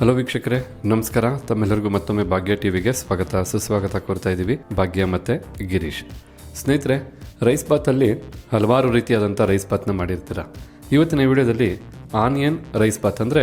Hello ವೀಕ್ಷಕರೇ, ನಮಸ್ಕಾರ. ತಮ್ಮೆಲ್ಲರಿಗೂ ಮತ್ತೊಮ್ಮೆ ಭಾಗ್ಯ ಟಿವಿಗೆ ಸ್ವಾಗತ. ಸುಸ್ವಾಗತ ಕೋರ್ತಾ ಇದ್ದೀವಿ ಭಾಗ್ಯ ಮತ್ತು ಗಿರೀಶ್. ಸ್ನೇಹಿತರೆ ರೈಸ್ ಬಾತಲ್ಲಿ ಹಲವಾರು ರೀತಿಯಾದಂಥ ರೈಸ್ ಬಾತ್ನ ಮಾಡಿರ್ತೀರ. ಇವತ್ತಿನ ವಿಡಿಯೋದಲ್ಲಿ ಆನಿಯನ್ ರೈಸ್ ಬಾತ್ ಅಂದರೆ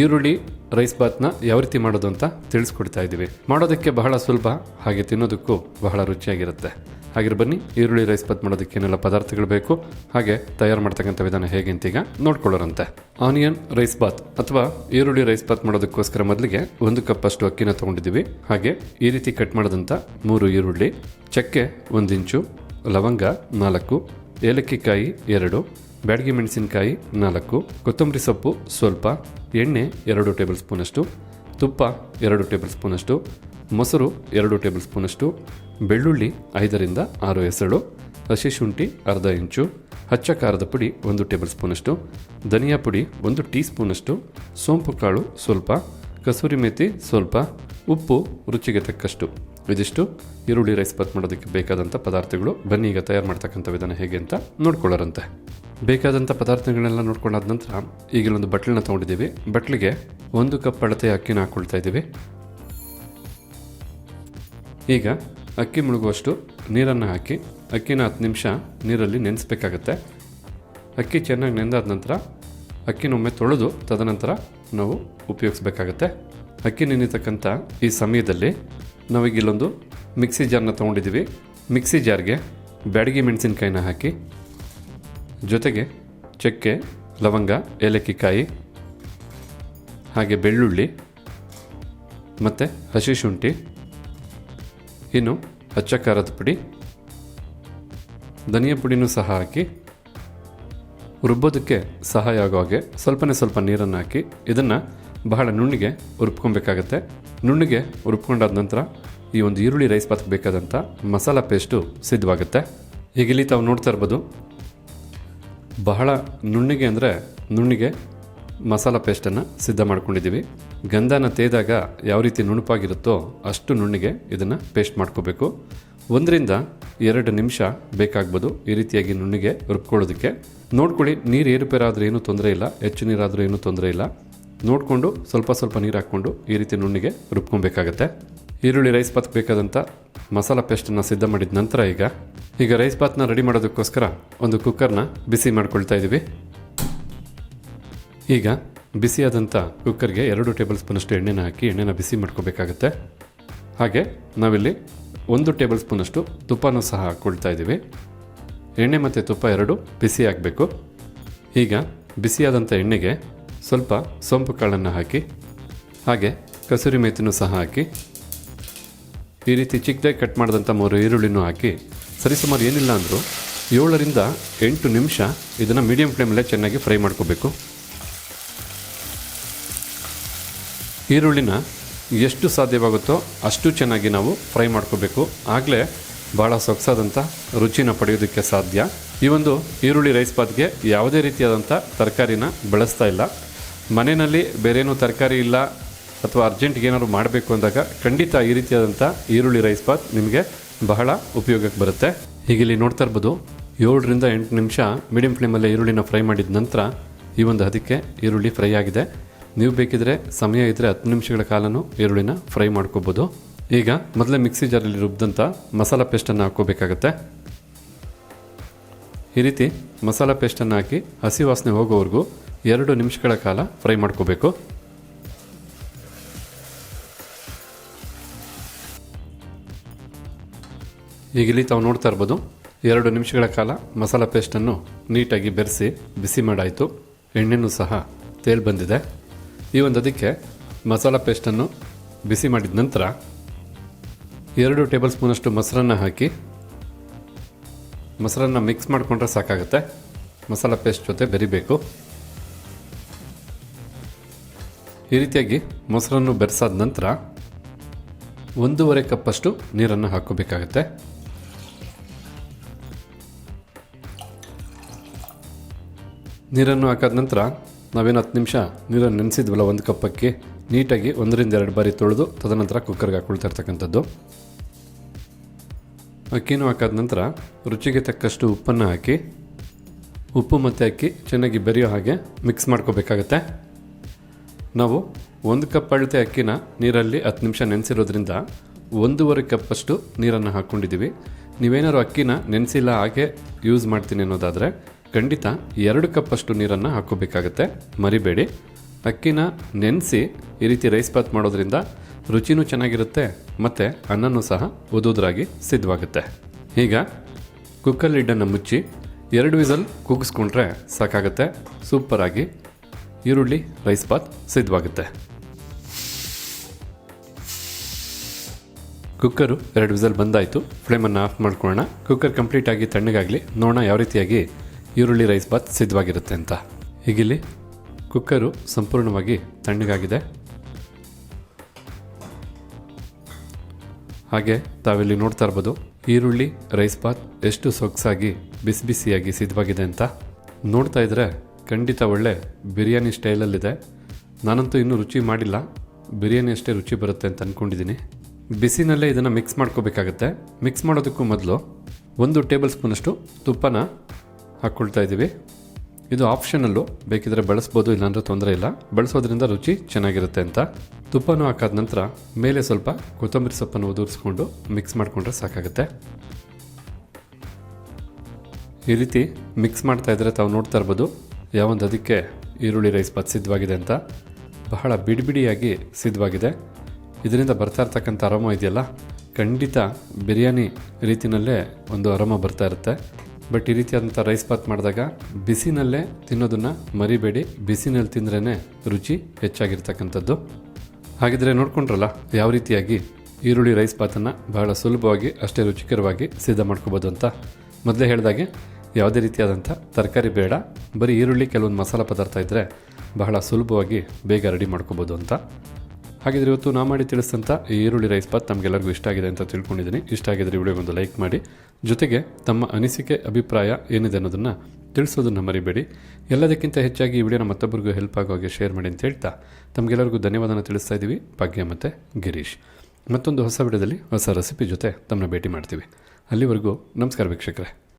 ಈರುಳ್ಳಿ ರೈಸ್ ಬಾತ್ನ ಯಾವ ರೀತಿ ಮಾಡೋದು ಅಂತ ತಿಳಿಸ್ಕೊಡ್ತಾ ಇದ್ದೀವಿ. ಮಾಡೋದಕ್ಕೆ ಬಹಳ ಸುಲಭ, ಹಾಗೆ ತಿನ್ನೋದಕ್ಕೂ ಬಹಳ ರುಚಿಯಾಗಿರುತ್ತೆ. ಹಾಗಿರ ಬನ್ನಿ, ಈರುಳ್ಳಿ ರೈಸ್ ಬಾತ್ ಮಾಡೋದಕ್ಕೆ ಏನೆಲ್ಲ ಪದಾರ್ಥಗಳು ಬೇಕು, ಹಾಗೆ ತಯಾರು ಮಾಡ್ತಕ್ಕಂಥ ವಿಧಾನ ಹೇಗೆ ಅಂತ ಈಗ ನೋಡ್ಕೊಳ್ಳೋರಂತೆ. ಆನಿಯನ್ ರೈಸ್ ಬಾತ್ ಅಥವಾ ಈರುಳ್ಳಿ ರೈಸ್ ಬಾತ್ ಮಾಡೋದಕ್ಕೋಸ್ಕರ ಮೊದಲಿಗೆ ಒಂದು ಕಪ್ ಅಷ್ಟು ಅಕ್ಕಿನ ತೊಗೊಂಡಿದ್ದೀವಿ. ಹಾಗೆ ಈ ರೀತಿ ಕಟ್ ಮಾಡಿದಂಥ ಮೂರು ಈರುಳ್ಳಿ, ಚಕ್ಕೆ ಒಂದು ಇಂಚು, ಲವಂಗ ನಾಲ್ಕು ಏಲಕ್ಕಿಕಾಯಿ ಎರಡು ಬ್ಯಾಡಗಿ ಮೆಣಸಿನಕಾಯಿ ನಾಲ್ಕು, ಕೊತ್ತಂಬರಿ ಸೊಪ್ಪು ಸ್ವಲ್ಪ, ಎಣ್ಣೆ ಎರಡು ಟೇಬಲ್ ಸ್ಪೂನಷ್ಟು, ತುಪ್ಪ ಎರಡು ಟೇಬಲ್ ಸ್ಪೂನಷ್ಟು, ಮೊಸರು ಎರಡು ಟೇಬಲ್ ಸ್ಪೂನಷ್ಟು, ಬೆಳ್ಳುಳ್ಳಿ ಐದರಿಂದ ಆರು ಎಸಳು ಹಸಿ ಶುಂಠಿ ಅರ್ಧ ಇಂಚು, ಹಚ್ಚ ಖಾರದ ಪುಡಿ ಒಂದು ಟೇಬಲ್ ಸ್ಪೂನಷ್ಟು, ಧನಿಯಾ ಪುಡಿ ಒಂದು ಟೀ ಸ್ಪೂನಷ್ಟು, ಸೋಂಪು ಕಾಳು ಸ್ವಲ್ಪ ಕಸೂರಿ ಮೇಥಿ ಸ್ವಲ್ಪ, ಉಪ್ಪು ರುಚಿಗೆ ತಕ್ಕಷ್ಟು. ಇದಿಷ್ಟು ಈರುಳ್ಳಿ ರೈಸ್ ಬಾತ್ ಮಾಡೋದಕ್ಕೆ ಬೇಕಾದಂಥ ಪದಾರ್ಥಗಳು. ಬನ್ನಿ ಈಗ ತಯಾರು ಮಾಡ್ತಕ್ಕಂಥ ವಿಧಾನ ಹೇಗೆ ಅಂತ ನೋಡ್ಕೊಳ್ಳೋರಂತೆ. ಬೇಕಾದಂಥ ಪದಾರ್ಥಗಳನ್ನೆಲ್ಲ ನೋಡ್ಕೊಂಡಾದ ನಂತರ ಈಗಿಲ್ಲೊಂದು ಬಟ್ಲನ್ನ ತೊಗೊಂಡಿದ್ದೀವಿ. ಬಟ್ಲಿಗೆ ಒಂದು ಕಪ್ ಅಳತೆ ಅಕ್ಕಿನ ಹಾಕ್ಕೊಳ್ತಾ ಇದ್ದೀವಿ. ಈಗ ಅಕ್ಕಿ ಮುಳುಗುವಷ್ಟು ನೀರನ್ನು ಹಾಕಿ, ಅಕ್ಕಿನ ಹತ್ತು ನಿಮಿಷ ನೀರಲ್ಲಿ ನೆನೆಸ್ಬೇಕಾಗತ್ತೆ. ಅಕ್ಕಿ ಚೆನ್ನಾಗಿ ನೆಂದಾದ ನಂತರ ಅಕ್ಕಿನೊಮ್ಮೆ ತೊಳೆದು ತದನಂತರ ನಾವು ಉಪಯೋಗಿಸ್ಬೇಕಾಗತ್ತೆ. ಅಕ್ಕಿ ನೆನೆತಕ್ಕಂಥ ಈ ಸಮಯದಲ್ಲಿ ನಾವೀಗಿಲ್ಲೊಂದು ಮಿಕ್ಸಿ ಜಾರ್ನ ತೊಗೊಂಡಿದ್ದೀವಿ. ಮಿಕ್ಸಿ ಜಾರ್ಗೆ ಬ್ಯಾಡಗಿ ಮೆಣಸಿನ್ಕಾಯಿನ ಹಾಕಿ ಜೊತೆಗೆ ಚಕ್ಕೆ, ಲವಂಗ, ಏಲಕ್ಕಿಕಾಯಿ, ಹಾಗೆ ಬೆಳ್ಳುಳ್ಳಿ, ಮತ್ತು ಹಸಿ ಶುಂಠಿ, ಇನ್ನು ಹಚ್ಚ ಖಾರದ ಪುಡಿ, ಧನಿಯಾ ಪುಡಿನೂ ಸಹ ಹಾಕಿ ರುಬ್ಬೋದಕ್ಕೆ ಸಹಾಯ ಆಗೋ ಹಾಗೆ ಸ್ವಲ್ಪನೇ ಸ್ವಲ್ಪ ನೀರನ್ನು ಹಾಕಿ ಇದನ್ನು ಬಹಳ ನುಣ್ಣಿಗೆ ಉರುಪ್ಕೊಬೇಕಾಗತ್ತೆ ನುಣ್ಣಿಗೆ ಉರುಪ್ಕೊಂಡಾದ ನಂತರ ಈ ಒಂದು ಈರುಳ್ಳಿ ರೈಸ್ ಬಾತ್ಗೆ ಬೇಕಾದಂಥ ಮಸಾಲ ಪೇಸ್ಟು ಸಿದ್ಧವಾಗುತ್ತೆ. ಈಗ ಇಲ್ಲಿ ತಾವು ನೋಡ್ತಾ ಇರ್ಬೋದು ಬಹಳ ನುಣ್ಣಿಗೆ ಅಂದರೆ ನುಣ್ಣಿಗೆ ಮಸಾಲ ಪೇಸ್ಟನ್ನು ಸಿದ್ಧ ಮಾಡ್ಕೊಂಡಿದ್ದೀವಿ. ಗಂಧನ ತೇದಾಗ ಯಾವ ರೀತಿ ನುಣುಪಾಗಿರುತ್ತೋ ಅಷ್ಟು ನುಣ್ಣಿಗೆ ಇದನ್ನು ಪೇಸ್ಟ್ ಮಾಡ್ಕೋಬೇಕು. ಒಂದರಿಂದ ಎರಡು ನಿಮಿಷ ಬೇಕಾಗ್ಬೋದು ಈ ರೀತಿಯಾಗಿ ನುಣ್ಣಿಗೆ ರುಬ್ಕೊಳ್ಳೋದಕ್ಕೆ. ನೋಡ್ಕೊಳ್ಳಿ, ನೀರು ಏರುಪೇರಾದರೂ ಏನೂ ತೊಂದರೆ ಇಲ್ಲ, ಹೆಚ್ಚು ನೀರಾದರೂ ಏನೂ ತೊಂದರೆ ಇಲ್ಲ. ನೋಡಿಕೊಂಡು ಸ್ವಲ್ಪ ಸ್ವಲ್ಪ ನೀರು ಹಾಕ್ಕೊಂಡು ಈ ರೀತಿ ನುಣ್ಣಿಗೆ ರುಬ್ಕೊಬೇಕಾಗತ್ತೆ. ಈರುಳ್ಳಿ ರೈಸ್ ಬಾತ್ ಬೇಕಾದಂಥ ಮಸಾಲ ಪೇಸ್ಟನ್ನು ಸಿದ್ಧ ಮಾಡಿದ ನಂತರ ಈಗ ಈಗ ರೈಸ್ ಬಾತ್ನ ರೆಡಿ ಮಾಡೋದಕ್ಕೋಸ್ಕರ ಒಂದು ಕುಕ್ಕರ್ನ ಬಿಸಿ ಮಾಡ್ಕೊಳ್ತಾ ಇದ್ದೀವಿ. ಈಗ ಬಿಸಿಯಾದಂಥ ಕುಕ್ಕರ್ಗೆ ಎರಡು ಟೇಬಲ್ ಸ್ಪೂನಷ್ಟು ಎಣ್ಣೆನ ಹಾಕಿ ಎಣ್ಣೆನ ಬಿಸಿ ಮಾಡ್ಕೋಬೇಕಾಗತ್ತೆ. ಹಾಗೆ ನಾವಿಲ್ಲಿ ಒಂದು ಟೇಬಲ್ ಸ್ಪೂನಷ್ಟು ತುಪ್ಪನೂ ಸಹ ಹಾಕ್ಕೊಳ್ತಾ ಇದ್ದೀವಿ. ಎಣ್ಣೆ ಮತ್ತು ತುಪ್ಪ ಎರಡು ಬಿಸಿ ಆಗಬೇಕು. ಈಗ ಬಿಸಿಯಾದಂಥ ಎಣ್ಣೆಗೆ ಸ್ವಲ್ಪ ಸೋಂಪು ಕಾಳನ್ನು ಹಾಕಿ, ಹಾಗೆ ಕಸೂರಿ ಮೇತಿನೂ ಸಹ ಹಾಕಿ, ಈ ರೀತಿ ಚಿಕ್ಕದಾಗಿ ಕಟ್ ಮಾಡಿದಂಥ ಮೂರು ಈರುಳ್ಳಿನೂ ಹಾಕಿ ಸರಿಸುಮಾರು ಏನಿಲ್ಲ ಅಂದರೂ ಏಳರಿಂದ ಎಂಟು ನಿಮಿಷ ಇದನ್ನು ಮೀಡಿಯಂ ಫ್ಲೇಮಲ್ಲೇ ಚೆನ್ನಾಗಿ ಫ್ರೈ ಮಾಡ್ಕೋಬೇಕು. ಈರುಳ್ಳಿನ ಎಷ್ಟು ಸಾಧ್ಯವಾಗುತ್ತೋ ಅಷ್ಟು ಚೆನ್ನಾಗಿ ನಾವು ಫ್ರೈ ಮಾಡ್ಕೋಬೇಕು. ಆಗಲೇ ಭಾಳ ಸೊಗಸಾದಂಥ ರುಚಿನ ಪಡೆಯೋದಕ್ಕೆ ಸಾಧ್ಯ. ಈ ಒಂದು ಈರುಳ್ಳಿ ರೈಸ್ ಪಾತ್ಗೆ ಯಾವುದೇ ರೀತಿಯಾದಂಥ ತರಕಾರಿನ ಬಳಸ್ತಾ ಇಲ್ಲ. ಮನೆಯಲ್ಲಿ ಬೇರೇನೂ ತರಕಾರಿ ಇಲ್ಲ ಅಥವಾ ಅರ್ಜೆಂಟ್ಗೆ ಏನಾದ್ರು ಮಾಡಬೇಕು ಅಂದಾಗ ಖಂಡಿತ ಈ ರೀತಿಯಾದಂಥ ಈರುಳ್ಳಿ ರೈಸ್ ಪಾತ್ ನಿಮಗೆ ಬಹಳ ಉಪಯೋಗಕ್ಕೆ ಬರುತ್ತೆ. ಈಗ ಇಲ್ಲಿ ನೋಡ್ತಾ ಇರ್ಬೋದು, ಏಳರಿಂದ ಎಂಟು ನಿಮಿಷ ಮೀಡಿಯಂ ಫ್ಲೇಮಲ್ಲೇ ಈರುಳ್ಳಿನ ಫ್ರೈ ಮಾಡಿದ ನಂತರ ಈ ಒಂದು ಅದಕ್ಕೆ ಈರುಳ್ಳಿ ಫ್ರೈ ಆಗಿದೆ. ನೀವು ಬೇಕಿದ್ರೆ ಸಮಯ ಇದ್ದರೆ ಹತ್ತು ನಿಮಿಷಗಳ ಕಾಲನೂ ಈರುಳ್ಳಿನ ಫ್ರೈ ಮಾಡ್ಕೋಬೋದು. ಈಗ ಮೊದಲೇ ಮಿಕ್ಸಿ ಜಾರಲ್ಲಿ ರುಬ್ಬಿದಂಥ ಮಸಾಲ ಪೇಸ್ಟನ್ನು ಹಾಕ್ಕೋಬೇಕಾಗತ್ತೆ. ಈ ರೀತಿ ಮಸಾಲ ಪೇಸ್ಟನ್ನು ಹಾಕಿ ಹಸಿ ವಾಸನೆ ಹೋಗೋವರೆಗೂ ಎರಡು ನಿಮಿಷಗಳ ಕಾಲ ಫ್ರೈ ಮಾಡ್ಕೋಬೇಕು. ಈಗ ಇಲ್ಲಿ ತಾವು ನೋಡ್ತಾ ಇರ್ಬೋದು, ಎರಡು ನಿಮಿಷಗಳ ಕಾಲ ಮಸಾಲ ಪೇಸ್ಟನ್ನು ನೀಟಾಗಿ ಬೆರೆಸಿ, ಬಿಸಿ ಮಾಡಾಯಿತು. ಎಣ್ಣೆನೂ ಸಹ ತೇಲ್ ಬಂದಿದೆ. ಈ ಒಂದು ಅದಕ್ಕೆ ಮಸಾಲ ಪೇಸ್ಟನ್ನು ಬಿಸಿ ಮಾಡಿದ ನಂತರ ಎರಡು ಟೇಬಲ್ ಸ್ಪೂನಷ್ಟು ಮೊಸರನ್ನು ಹಾಕಿ, ಮೊಸರನ್ನು ಮಿಕ್ಸ್ ಮಾಡಿಕೊಂಡ್ರೆ ಸಾಕಾಗುತ್ತೆ. ಮಸಾಲ ಪೇಸ್ಟ್ ಜೊತೆ ಬೆರಿಬೇಕು. ಈ ರೀತಿಯಾಗಿ ಮೊಸರನ್ನು ಬೆರೆಸಾದ ನಂತರ ಒಂದೂವರೆ ಕಪ್ಪಷ್ಟು ನೀರನ್ನು ಹಾಕೋಬೇಕಾಗತ್ತೆ ನೀರನ್ನು ಹಾಕಾದ ನಂತರ ನಾವೇನು ಹತ್ತು ನಿಮಿಷ ನೀರನ್ನು ನೆನೆಸಿದ್ವಲ್ಲ ಒಂದು ಕಪ್ಪಕ್ಕೆ, ನೀಟಾಗಿ ಒಂದರಿಂದ ಎರಡು ಬಾರಿ ತೊಳೆದು ತದನಂತರ ಕುಕ್ಕರ್ಗೆ ಹಾಕೊಳ್ತಾ ಇರ್ತಕ್ಕಂಥದ್ದು. ಅಕ್ಕಿನೂ ಹಾಕಾದ ನಂತರ ರುಚಿಗೆ ತಕ್ಕಷ್ಟು ಉಪ್ಪನ್ನು ಹಾಕಿ, ಉಪ್ಪು ಮತ್ತು ಅಕ್ಕಿ ಚೆನ್ನಾಗಿ ಬೆರೆಯೋ ಹಾಗೆ ಮಿಕ್ಸ್ ಮಾಡ್ಕೋಬೇಕಾಗತ್ತೆ. ನಾವು ಒಂದು ಕಪ್ ಅಳತೆ ಅಕ್ಕಿನ ನೀರಲ್ಲಿ ಹತ್ತು ನಿಮಿಷ ನೆನೆಸಿರೋದ್ರಿಂದ ಒಂದೂವರೆ ಕಪ್ಪಷ್ಟು ನೀರನ್ನು ಹಾಕ್ಕೊಂಡಿದ್ದೀವಿ. ನೀವೇನಾದ್ರು ಅಕ್ಕಿನ ನೆನೆಸಿಲ್ಲ ಹಾಗೆ ಯೂಸ್ ಮಾಡ್ತೀನಿ ಅನ್ನೋದಾದರೆ ಖಂಡಿತ ಎರಡು ಕಪ್ಪಷ್ಟು ನೀರನ್ನು ಹಾಕೋಬೇಕಾಗತ್ತೆ ಮರಿಬೇಡಿ. ಅಕ್ಕಿನ ನೆನೆಸಿ ಈ ರೀತಿ ರೈಸ್ ಬಾತ್ ಮಾಡೋದ್ರಿಂದ ರುಚಿನೂ ಚೆನ್ನಾಗಿರುತ್ತೆ, ಮತ್ತು ಅನ್ನನೂ ಸಹ ಉದುದ್ರಾಗಿ ಸಿದ್ಧವಾಗುತ್ತೆ. ಈಗ ಕುಕ್ಕರ್ ಲಿಡ್ಡನ್ನು ಮುಚ್ಚಿ ಎರಡು ವಿಸಲ್ ಕೂಗಿಸ್ಕೊಂಡ್ರೆ ಸಾಕಾಗುತ್ತೆ. ಸೂಪರಾಗಿ ಈರುಳ್ಳಿ, ರೈಸ್ ಬಾತ್ ಸಿದ್ಧವಾಗುತ್ತೆ. ಕುಕ್ಕರು ಎರಡು ವಿಸಲ್ ಬಂದಾಯಿತು. ಫ್ಲೇಮನ್ನು ಆಫ್ ಮಾಡ್ಕೊಳ್ಳೋಣ. ಕುಕ್ಕರ್ ಕಂಪ್ಲೀಟಾಗಿ ತಣ್ಣಗಾಗಲಿ. ನೋಡೋಣ ಯಾವ ರೀತಿಯಾಗಿ ಈರುಳ್ಳಿ ರೈಸ್ ಬಾತ್ ಸಿದ್ಧವಾಗಿರುತ್ತೆ ಅಂತ. ಹೀಗಿಲ್ಲಿ ಕುಕ್ಕರು ಸಂಪೂರ್ಣವಾಗಿ ತಣ್ಣಗಾಗಿದೆ. ಹಾಗೆ ತಾವಿಲ್ಲಿ ನೋಡ್ತಾ ಇರ್ಬೋದು, ಈರುಳ್ಳಿ ರೈಸ್ ಬಾತ್ ಎಷ್ಟು ಸೊಗಸಾಗಿ, ಬಿಸಿ ಬಿಸಿಯಾಗಿ ಸಿದ್ಧವಾಗಿದೆ ಅಂತ. ನೋಡ್ತಾ ಇದ್ರೆ ಖಂಡಿತ ಒಳ್ಳೆ ಬಿರಿಯಾನಿ ಸ್ಟೈಲಲ್ಲಿದೆ. ನಾನಂತೂ ಇನ್ನೂ ರುಚಿ ಮಾಡಿಲ್ಲ. ಬಿರಿಯಾನಿ ಅಷ್ಟೇ ರುಚಿ ಬರುತ್ತೆ ಅಂತ ಅಂದ್ಕೊಂಡಿದ್ದೀನಿ ಬಿಸಿನಲ್ಲೇ ಇದನ್ನು ಮಿಕ್ಸ್ ಮಾಡ್ಕೋಬೇಕಾಗತ್ತೆ. ಮಿಕ್ಸ್ ಮಾಡೋದಕ್ಕೂ ಮೊದಲು ಒಂದು ಟೇಬಲ್ ಸ್ಪೂನಷ್ಟು ತುಪ್ಪನ ಹಾಕ್ಕೊಳ್ತಾ ಇದ್ದೀವಿ. ಇದು ಆಪ್ಷನಲ್ಲು. ಬೇಕಿದ್ರೆ ಬಳಸ್ಬೋದು, ಇಲ್ಲಾಂದ್ರೆ ತೊಂದರೆ ಇಲ್ಲ. ಬಳಸೋದ್ರಿಂದ ರುಚಿ ಚೆನ್ನಾಗಿರುತ್ತೆ ಅಂತ. ತುಪ್ಪನೂ ಹಾಕಾದ ನಂತರ ಮೇಲೆ ಸ್ವಲ್ಪ ಕೊತ್ತಂಬರಿ ಸೊಪ್ಪನ್ನು ಉದುರಿಸ್ಕೊಂಡು ಮಿಕ್ಸ್ ಮಾಡಿಕೊಂಡ್ರೆ ಸಾಕಾಗುತ್ತೆ. ಈ ರೀತಿ ಮಿಕ್ಸ್ ಮಾಡ್ತಾ ಇದ್ದರೆ ತಾವು ನೋಡ್ತಾ ಇರ್ಬೋದು, ಯಾವೊಂದು ಅದಕ್ಕೆ ಈರುಳ್ಳಿ ರೈಸ್ ಬತ್ ಸಿದ್ಧವಾಗಿದೆ ಅಂತ. ಬಹಳ ಬಿಡಿ ಬಿಡಿಯಾಗಿ ಸಿದ್ಧವಾಗಿದೆ ಇದರಿಂದ ಬರ್ತಾ ಇರ್ತಕ್ಕಂಥ ಅರಮ ಇದೆಯಲ್ಲ? ಖಂಡಿತ ಬಿರಿಯಾನಿ ರೀತಿನಲ್ಲೇ ಒಂದು ಅರಮ ಬರ್ತಾ ಇರುತ್ತೆ. ಬಟ್ ಈ ರೀತಿಯಾದಂಥ ರೈಸ್ ಬಾತ್ ಮಾಡಿದಾಗ ಬಿಸಿನಲ್ಲೇ ತಿನ್ನೋದನ್ನು ಮರಿಬೇಡಿ. ಬಿಸಿನಲ್ಲಿ ತಿಂದ್ರೇ ರುಚಿ ಹೆಚ್ಚಾಗಿರ್ತಕ್ಕಂಥದ್ದು. ಹಾಗಿದ್ರೆ ನೋಡ್ಕೊಂಡ್ರಲ್ಲ, ಯಾವ ರೀತಿಯಾಗಿ ಈರುಳ್ಳಿ ರೈಸ್ ಬಾತನ್ನು ಬಹಳ ಸುಲಭವಾಗಿ, ಅಷ್ಟೇ ರುಚಿಕರವಾಗಿ ಸಿದ್ಧ ಮಾಡ್ಕೋಬೋದು ಅಂತ. ಮೊದಲೇ ಹೇಳಿದಾಗೆ, ಯಾವುದೇ ರೀತಿಯಾದಂಥ ತರಕಾರಿ ಬೇಡ. ಬರೀ ಈರುಳ್ಳಿ, ಕೆಲವೊಂದು ಮಸಾಲ ಪದಾರ್ಥ ಇದ್ದರೆ ಬಹಳ ಸುಲಭವಾಗಿ ಬೇಗ ರೆಡಿ ಮಾಡ್ಕೋಬೋದು ಅಂತ. ಹಾಗಿದ್ರೆ ಇವತ್ತು ನಾ ಮಾಡಿ ತಿಳಿಸಿದಂಥ ಈರುಳ್ಳಿ ರೈಸ್ ಬಾತ್ ತಮಗೆಲ್ಲರಿಗೂ ಇಷ್ಟ ಆಗಿದೆ ಅಂತ ತಿಳ್ಕೊಂಡಿದ್ದೀನಿ. ಇಷ್ಟ ಆಗಿದ್ರೆ ವಿಡಿಯೋಗೆ ಒಂದು ಲೈಕ್ ಮಾಡಿ. ಜೊತೆಗೆ ತಮ್ಮ ಅನಿಸಿಕೆ, ಅಭಿಪ್ರಾಯ ಏನಿದೆ ಅನ್ನೋದನ್ನು ತಿಳಿಸೋದನ್ನು ಮರಿಬೇಡಿ. ಎಲ್ಲದಕ್ಕಿಂತ ಹೆಚ್ಚಾಗಿ ಈ ವಿಡಿಯೋನ ಮತ್ತೊಬ್ಬರಿಗೂ ಹೆಲ್ಪ್ ಆಗೋ ಹಾಗೆ ಶೇರ್ ಮಾಡಿ ಅಂತ ಹೇಳ್ತಾ ತಮಗೆಲ್ಲರಿಗೂ ಧನ್ಯವಾದನ ತಿಳಿಸ್ತಾ ಇದ್ದೀವಿ ಭಾಗ್ಯ ಮತ್ತು ಗಿರೀಶ್. ಮತ್ತೊಂದು ಹೊಸ ವಿಡಿಯೋದಲ್ಲಿ ಹೊಸ ರೆಸಿಪಿ ಜೊತೆ ತಮ್ಮನ್ನ ಭೇಟಿ ಮಾಡ್ತೀವಿ. ಅಲ್ಲಿವರೆಗೂ ನಮಸ್ಕಾರ ವೀಕ್ಷಕರೇ.